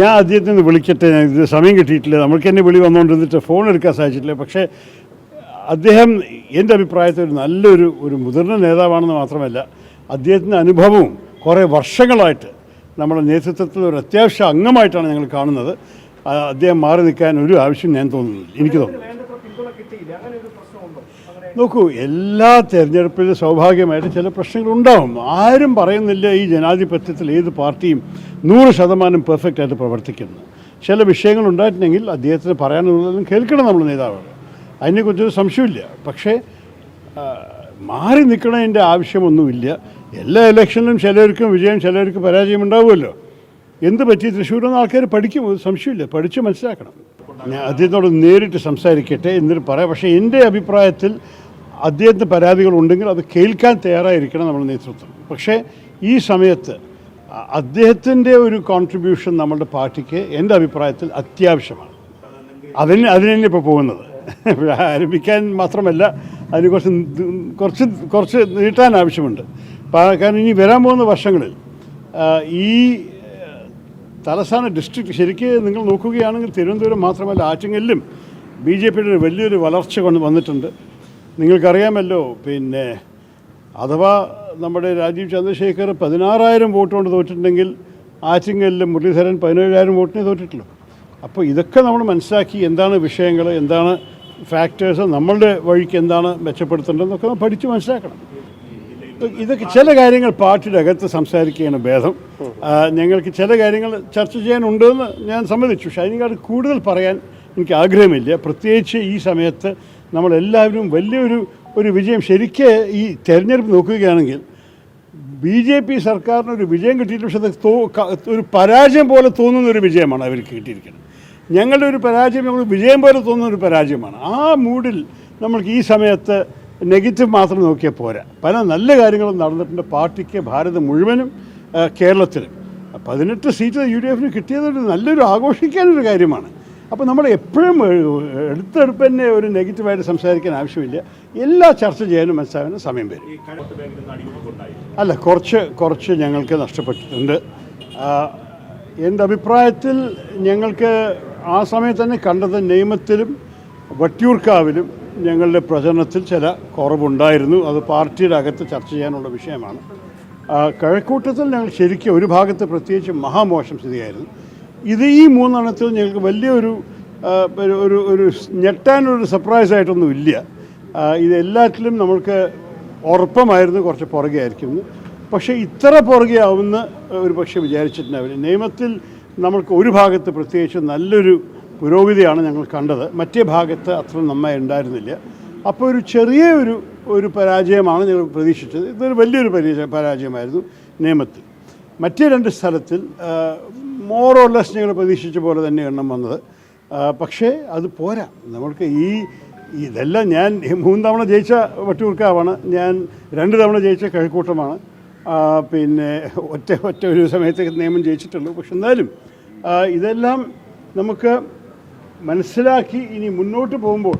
ഞാൻ അദ്ദേഹത്തിന് നിന്ന് വിളിക്കട്ടെ. ഞാൻ ഇത് സമയം കിട്ടിയിട്ടില്ല. നമ്മൾക്ക് എന്നെ വിളി വന്നുകൊണ്ടിരുന്നിട്ട് ഫോൺ എടുക്കാൻ സാധിച്ചിട്ടില്ല. പക്ഷേ അദ്ദേഹം എന്റെ അഭിപ്രായത്തിൽ ഒരു നല്ലൊരു ഒരു മുതിർന്ന നേതാവാണെന്ന് മാത്രമല്ല അദ്ദേഹത്തിന്റെ അനുഭവവും കുറേ വർഷങ്ങളായിട്ട് നമ്മുടെ നേതൃത്വത്തിൽ ഒരു അത്യാവശ്യ അംഗമായിട്ടാണ് ഞങ്ങൾ കാണുന്നത്. അദ്ദേഹം മാറി നിൽക്കാൻ ഒരു ആവശ്യം ഞാൻ തോന്നുന്നു എനിക്ക് തോന്നുന്നു നോക്കൂ എല്ലാ തെരഞ്ഞെടുപ്പിലും സ്വാഭാവികമായിട്ട് ചില പ്രശ്നങ്ങൾ ഉണ്ടാവും ആരും പറയുന്നില്ല ഈ ജനാധിപത്യത്തിൽ ഏത് പാർട്ടിയും നൂറ് ശതമാനം പെർഫെക്റ്റ് ആയിട്ട് പ്രവർത്തിക്കുന്നു. ചില വിഷയങ്ങൾ ഉണ്ടായിട്ടുണ്ടെങ്കിൽ അദ്ദേഹത്തിന് പറയാനുള്ളതും കേൾക്കണം നമ്മൾ നേതാവ്. അതിനെക്കുറിച്ചൊരു സംശയമില്ല പക്ഷേ മാറി നിൽക്കണതിന്റെ ആവശ്യമൊന്നുമില്ല. എല്ലാ ഇലക്ഷനിലും ചിലർക്കും വിജയം ചിലർക്കും പരാജയം ഉണ്ടാവുമല്ലോ. എന്ത് പറ്റി? തൃശ്ശൂരിൽ നിന്ന് ആൾക്കാർ പഠിക്കും. സംശയമില്ല പഠിച്ച് മനസ്സിലാക്കണം. ഞാൻ അദ്ദേഹത്തോട് നേരിട്ട് സംസാരിക്കട്ടെ എന്നിട്ട് പറയാം. പക്ഷേ എന്റെ അഭിപ്രായത്തിൽ അദ്ദേഹത്തിന് പരാതികളുണ്ടെങ്കിൽ അത് കേൾക്കാൻ തയ്യാറായിരിക്കണം നമ്മുടെ നേതൃത്വം. പക്ഷേ ഈ സമയത്ത് അദ്ദേഹത്തിന്റെ ഒരു കോൺട്രിബ്യൂഷൻ നമ്മുടെ പാർട്ടിക്ക് എന്റെ അഭിപ്രായത്തിൽ അത്യാവശ്യമാണ്. അതിന് അതിന് തന്നെ ഇപ്പോൾ പോകുന്നത്. ആരംഭിക്കാൻ മാത്രമല്ല അതിന് കുറച്ച് കുറച്ച് കുറച്ച് നീട്ടാൻ ആവശ്യമുണ്ട്. കാരണം ഇനി വരാൻ പോകുന്ന വർഷങ്ങളിൽ ഈ തലസ്ഥാന ഡിസ്ട്രിക്ട് ശരിക്ക് നിങ്ങൾ നോക്കുകയാണെങ്കിൽ തിരുവനന്തപുരം മാത്രമല്ല ആറ്റിങ്ങലിലും ബി ജെ പിയുടെ വലിയൊരു വളർച്ച കൊണ്ട് വന്നിട്ടുണ്ട്. നിങ്ങൾക്കറിയാമല്ലോ പിന്നെ അഥവാ നമ്മുടെ രാജീവ് ചന്ദ്രശേഖർ പതിനാറായിരം വോട്ട് കൊണ്ട് തോറ്റിട്ടുണ്ടെങ്കിൽ ആറ്റിങ്ങലിൽ മുരളീധരൻ പതിനേഴായിരം വോട്ടിനെ തോറ്റിട്ടുള്ളൂ അപ്പോൾ ഇതൊക്കെ നമ്മൾ മനസ്സിലാക്കി എന്താണ് വിഷയങ്ങൾ എന്താണ് ഫാക്ടേഴ്സ് നമ്മളുടെ വഴിക്ക് എന്താണ് മെച്ചപ്പെടുത്തേണ്ടതെന്നൊക്കെ പഠിച്ച് മനസ്സിലാക്കണം. ഇതൊക്കെ ചില കാര്യങ്ങൾ പാർട്ടിയുടെ അകത്ത് സംസാരിക്കുകയാണ് ഭേദം. ഞങ്ങൾക്ക് ചില കാര്യങ്ങൾ ചർച്ച ചെയ്യാനുണ്ടെന്ന് ഞാൻ സമ്മതിച്ചു. പക്ഷേ അതിനേക്കാൾ കൂടുതൽ പറയാൻ എനിക്ക് ആഗ്രഹമില്ല. പ്രത്യേകിച്ച് ഈ സമയത്ത് നമ്മളെല്ലാവരും വലിയൊരു ഒരു വിജയം ശരിക്ക് ഈ തെരഞ്ഞെടുപ്പ് നോക്കുകയാണെങ്കിൽ ബി ജെ പി സർക്കാരിന് ഒരു വിജയം കിട്ടിയിട്ട് പക്ഷേ ഒരു പരാജയം പോലെ തോന്നുന്ന ഒരു വിജയമാണ് അവർക്ക് കിട്ടിയിരിക്കുന്നത്. ഞങ്ങളുടെ ഒരു പരാജയം ഞങ്ങൾ വിജയം പോലെ തോന്നുന്ന ഒരു പരാജയമാണ്. ആ മൂഡിൽ നമ്മൾക്ക് ഈ സമയത്ത് നെഗറ്റീവ് മാത്രം നോക്കിയാൽ പോരാ. പല നല്ല കാര്യങ്ങളും നടന്നിട്ടുണ്ട് പാർട്ടിക്ക് ഭാരതം മുഴുവനും കേരളത്തിലും. പതിനെട്ട് സീറ്റ് യു ഡി എഫിന് കിട്ടിയത് നല്ലൊരു ആഘോഷിക്കാനൊരു കാര്യമാണ്. അപ്പോൾ നമ്മൾ എപ്പോഴും എടുത്തെടുപ്പ് തന്നെ ഒരു നെഗറ്റീവായിട്ട് സംസാരിക്കാൻ ആവശ്യമില്ല. എല്ലാ ചർച്ച ചെയ്യാനും മനസ്സിലാവുന്ന സമയം വരും. അല്ല കുറച്ച് കുറച്ച് ഞങ്ങൾക്ക് നഷ്ടപ്പെട്ടിട്ടുണ്ട്. എന്റെ അഭിപ്രായത്തിൽ ഞങ്ങൾക്ക് ആ സമയത്ത് തന്നെ കണ്ടത് നിയമത്തിലും വട്ടിയൂർക്കാവിലും ഞങ്ങളുടെ പ്രചരണത്തിൽ ചില കുറവുണ്ടായിരുന്നു. അത് പാർട്ടിയുടെ അകത്ത് ചർച്ച ചെയ്യാനുള്ള വിഷയമാണ്. കഴക്കൂട്ടത്തിൽ ഞങ്ങൾ ശരിക്കും ഒരു ഭാഗത്ത് പ്രത്യേകിച്ച് മഹാമോശം സ്ഥിതിയായിരുന്നു. ഇത് ഈ മൂന്നെണ്ണത്തിൽ ഞങ്ങൾക്ക് വലിയൊരു ഒരു ഒരു ഞെട്ടാനൊരു സർപ്രൈസ് ആയിട്ടൊന്നും ഇല്ല ഇതെല്ലാറ്റിലും നമ്മൾക്ക് ഉറപ്പമായിരുന്നു കുറച്ച് പുറകെ ആയിരിക്കും. പക്ഷേ ഇത്ര പുറകെ ഒരു പക്ഷേ വിചാരിച്ചിട്ടുണ്ടാവില്ല നിയമത്തിൽ നമ്മൾക്ക് ഒരു ഭാഗത്ത് പ്രത്യേകിച്ച് നല്ലൊരു പുരോഗതിയാണ് ഞങ്ങൾ കണ്ടത്. മറ്റേ ഭാഗത്ത് അത്ര നന്നായി ഉണ്ടായിരുന്നില്ല. അപ്പോൾ ഒരു ചെറിയ ഒരു ഒരു പരാജയമാണ് ഞങ്ങൾ പ്രതീക്ഷിച്ചത്. ഇതൊരു വലിയൊരു പരാജയ പരാജയമായിരുന്നു നിയമത്തിൽ. മറ്റേ രണ്ട് സ്ഥലത്തിൽ മോറോലെസ് ഞങ്ങൾ പ്രതീക്ഷിച്ച പോലെ തന്നെ എണ്ണം വന്നത്. പക്ഷേ അത് പോരാ. നമ്മൾക്ക് ഈ ഇതെല്ലാം ഞാൻ മൂന്ന് തവണ ജയിച്ച വട്ടിയൂർക്കാവാണ്. ഞാൻ രണ്ട് തവണ ജയിച്ച കഴിക്കൂട്ടമാണ്. പിന്നെ ഒറ്റ ഒറ്റ ഒരു സമയത്ത് നിയമം ജയിച്ചിട്ടുള്ളൂ. പക്ഷെ എന്നാലും ഇതെല്ലാം നമുക്ക് മനസ്സിലാക്കി ഇനി മുന്നോട്ട് പോകുമ്പോൾ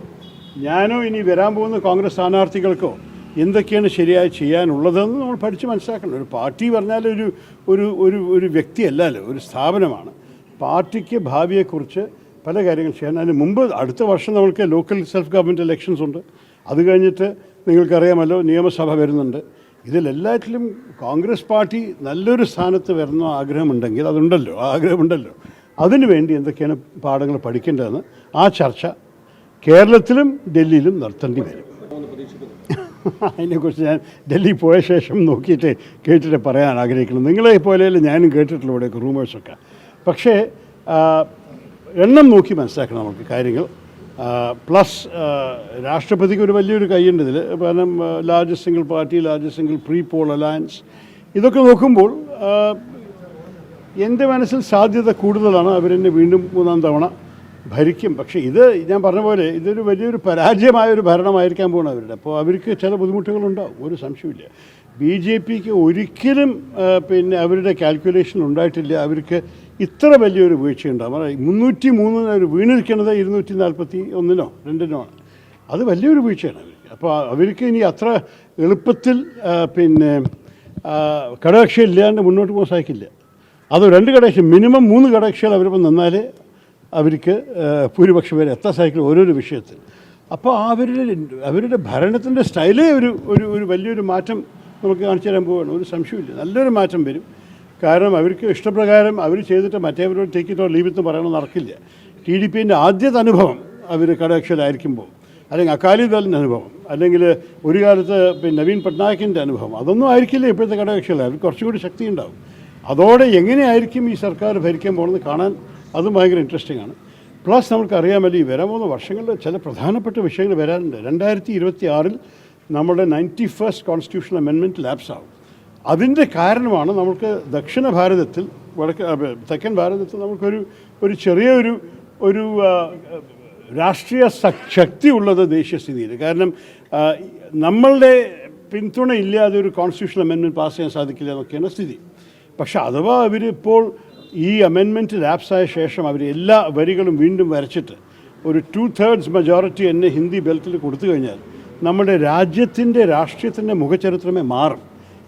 ഞാനോ ഇനി വരാൻ പോകുന്ന കോൺഗ്രസ് സ്ഥാനാർത്ഥികൾക്കോ എന്തൊക്കെയാണ് ശരിയായി ചെയ്യാനുള്ളതെന്ന് നമ്മൾ പഠിച്ച് മനസ്സിലാക്കണം. ഒരു പാർട്ടി പറഞ്ഞാൽ ഒരു ഒരു ഒരു ഒരു വ്യക്തിയല്ലല്ലോ ഒരു സ്ഥാപനമാണ്. പാർട്ടിക്ക് ഭാവിയെക്കുറിച്ച് പല കാര്യങ്ങൾ ചെയ്യാൻ. അതിന് മുമ്പ് അടുത്ത വർഷം നമ്മൾക്ക് ലോക്കൽ സെൽഫ് ഗവൺമെന്റ് ഇലക്ഷൻസ് ഉണ്ട്. അത് കഴിഞ്ഞിട്ട് നിങ്ങൾക്കറിയാമല്ലോ നിയമസഭ വരുന്നുണ്ട്. ഇതിലെല്ലാറ്റിലും കോൺഗ്രസ് പാർട്ടി നല്ലൊരു സ്ഥാനത്ത് വരുന്ന ആഗ്രഹമുണ്ടെങ്കിൽ അതുണ്ടല്ലോ ആഗ്രഹമുണ്ടല്ലോ. അതിനു വേണ്ടി എന്തൊക്കെയാണ് പാഠങ്ങൾ പഠിക്കേണ്ടതെന്ന് ആ ചർച്ച കേരളത്തിലും ഡൽഹിയിലും നടത്തേണ്ടി വരും. അതിനെക്കുറിച്ച് ഞാൻ ഡൽഹി പോയ ശേഷം നോക്കിയിട്ട് കേട്ടിട്ട് പറയാൻ ആഗ്രഹിക്കുന്നു. നിങ്ങളെ പോലെയല്ല ഞാനും കേട്ടിട്ടുള്ള ഇവിടെയൊക്കെ റൂമേഴ്സൊക്കെ പക്ഷേ എണ്ണം നോക്കി മനസ്സിലാക്കണം നമുക്ക് കാര്യങ്ങൾ. പ്ലസ് രാഷ്ട്രപതിക്ക് ഒരു വലിയൊരു കൈയുണ്ട് ഇതിൽ കാരണം largest single party largest single pre poll alliance ഇതൊക്കെ നോക്കുമ്പോൾ എന്റെ മനസ്സിൽ സാധ്യത കൂടുതലാണ്. അവരെന്നെ വീണ്ടും മൂന്നാം തവണ ഭരിക്കും. പക്ഷേ ഇത് ഞാൻ പറഞ്ഞ പോലെ ഇതൊരു വലിയൊരു പരാജയമായ ഒരു ഭരണമായിരിക്കാൻ പോകണം അവരുടെ. അപ്പോൾ അവർക്ക് ചില ബുദ്ധിമുട്ടുകളുണ്ടാവും ഒരു സംശയമില്ല ബി ജെ പിക്ക് ഒരിക്കലും പിന്നെ അവരുടെ കാൽക്കുലേഷൻ ഉണ്ടായിട്ടില്ല. അവർക്ക് ഇത്ര വലിയൊരു വീഴ്ചയുണ്ടാവും. കാരണം മുന്നൂറ്റി മൂന്നിന് അവർ വീണിരിക്കുന്നത് ഇരുന്നൂറ്റി നാൽപ്പത്തി ഒന്നിനോ രണ്ടിനോ ആണ്. അത് വലിയൊരു വീഴ്ചയാണ് അവർക്ക്. അപ്പോൾ അവർക്ക് ഇനി അത്ര എളുപ്പത്തിൽ പിന്നെ കടകക്ഷി ഇല്ലാണ്ട് മുന്നോട്ട് പോകാൻ സാധിക്കില്ല. അത് രണ്ട് ഘടകക്ഷി മിനിമം മൂന്ന് ഘടകക്ഷികൾ അവരിപ്പോൾ നിന്നാലേ അവർക്ക് ഭൂരിപക്ഷം പേര് എത്താൻ സാധിക്കും ഓരോരോ വിഷയത്തിൽ. അപ്പോൾ അവരുടെ അവരുടെ ഭരണത്തിന്റെ സ്റ്റൈലേ ഒരു ഒരു ഒരു വലിയൊരു മാറ്റം നമുക്ക് കാണിച്ചു തരാൻ പോവുകയാണ് ഒരു സംശയമില്ല നല്ലൊരു മാറ്റം വരും. കാരണം അവർക്ക് ഇഷ്ടപ്രകാരം അവർ ചെയ്തിട്ട് മറ്റേവരോട് ടേക്ക് ഇറ്റോ ലീവ് എന്ന് പറയണം നടക്കില്ല. ടി ഡി പിന്റെ ആദ്യത്തെ അനുഭവം അവർ കടകക്ഷിയിലായിരിക്കുമ്പോൾ അല്ലെങ്കിൽ അകാലിദളിന്റെ അനുഭവം അല്ലെങ്കിൽ ഒരു കാലത്ത് പിന്നെ നവീൻ പട്നായിക്കിന്റെ അനുഭവം അതൊന്നും ആയിരിക്കില്ല ഇപ്പോഴത്തെ ഘടകകക്ഷികൾ അവർക്ക് കുറച്ചുകൂടി ശക്തി ഉണ്ടാവും. അതോടെ എങ്ങനെയായിരിക്കും ഈ സർക്കാർ ഭരിക്കാൻ പോകുന്നത് കാണാൻ അതും ഭയങ്കര ഇൻട്രസ്റ്റിംഗ് ആണ്. പ്ലസ് നമുക്കറിയാമല്ലോ ഈ വരാൻ പോകുന്ന വർഷങ്ങളിൽ ചില പ്രധാനപ്പെട്ട വിഷയങ്ങൾ വരാനുണ്ട് രണ്ടായിരത്തി ഇരുപത്തി ആറിൽ നമ്മുടെ നയന്റി ഫസ്റ്റ് കോൺസ്റ്റിറ്റ്യൂഷൻ അമെൻമെന്റ് ലാപ്സ് ആവും. അതിന്റെ കാരണമാണ് നമുക്ക് ദക്ഷിണ ഭാരതത്തിൽ വടക്ക് തെക്കൻ ഭാരതത്തിൽ നമുക്കൊരു ഒരു ചെറിയൊരു ഒരു രാഷ്ട്രീയ ശക്തി ഉള്ളത് ദേശീയ സ്ഥിതിയിൽ. കാരണം നമ്മളുടെ പിന്തുണ ഇല്ലാതെ ഒരു കോൺസ്റ്റിറ്റ്യൂഷൻ അമെൻമെന്റ് പാസ് ചെയ്യാൻ സാധിക്കില്ല എന്നൊക്കെയാണ് സ്ഥിതി. പക്ഷേ അഥവാ അവരിപ്പോൾ ഈ അമെൻമെന്റ് ലാപ്സായ ശേഷം അവർ എല്ലാ വരികളും വീണ്ടും വരച്ചിട്ട് ഒരു ടു തേർഡ്സ് മെജോറിറ്റി എന്നെ ഹിന്ദി ബെൽറ്റിൽ കൊടുത്തു കഴിഞ്ഞാൽ നമ്മുടെ രാജ്യത്തിന്റെ രാഷ്ട്രീയത്തിന്റെ മുഖചരിത്രമേ മാറും.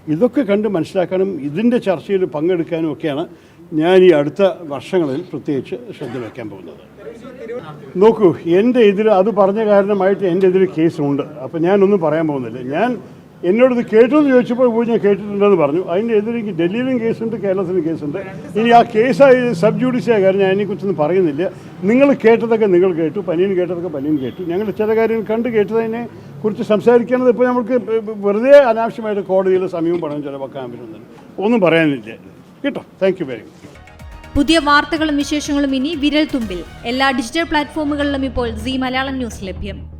ഇതൊക്കെ കണ്ട് മനസ്സിലാക്കാനും ഇതിന്റെ ചർച്ചയിൽ പങ്കെടുക്കാനും ഒക്കെയാണ് ഞാൻ ഈ അടുത്ത വർഷങ്ങളിൽ പ്രത്യേകിച്ച് ശ്രദ്ധ വയ്ക്കാൻ പോകുന്നത്. നോക്കൂ എന്റെ എതിർ അത് പറഞ്ഞ കാരണമായിട്ട് എന്റെ എതിരെ കേസുണ്ട് അപ്പോൾ ഞാനൊന്നും പറയാൻ പോകുന്നില്ല. ഞാൻ എന്നോട് കേട്ടു എന്ന് ചോദിച്ചപ്പോൾ പോയി ഞാൻ കേട്ടിട്ടുണ്ടെന്ന് പറഞ്ഞു. അതിന്റെ എതിരെ എനിക്ക് ഡൽഹിയിലും കേസുണ്ട് കേരളത്തിലും കേസുണ്ട്. ഇനി ആ കേസായി സബ് ജുഡീഷ്യ കാര്യം ഞാൻ അതിനെക്കുറിച്ചൊന്നും പറയുന്നില്ല. നിങ്ങൾ കേട്ടതൊക്കെ നിങ്ങൾ കേട്ടു പനിയൻ കേട്ടതൊക്കെ പനിയൻ കേട്ടു. ഞങ്ങൾ ചില കാര്യങ്ങൾ കണ്ട് കേട്ടതിനെ കുറിച്ച് സംസാരിക്കുന്നത് ഇപ്പോൾ നമുക്ക് വെറുതെ അനാവശ്യമായിട്ട് കോടതിയിൽ സമയവും പണം ചിലവാക്കാൻ പറ്റുന്നുണ്ട് ഒന്നും പറയാനില്ല. കേട്ടോ. താങ്ക് വെരി മച്ച് പുതിയ വാർത്തകളും വിശേഷങ്ങളും ഇനി വിരൽ തുമ്പിൽ എല്ലാ ഡിജിറ്റൽ പ്ലാറ്റ്ഫോമുകളിലും ഇപ്പോൾ സി മലയാളം ന്യൂസ് ലഭ്യം.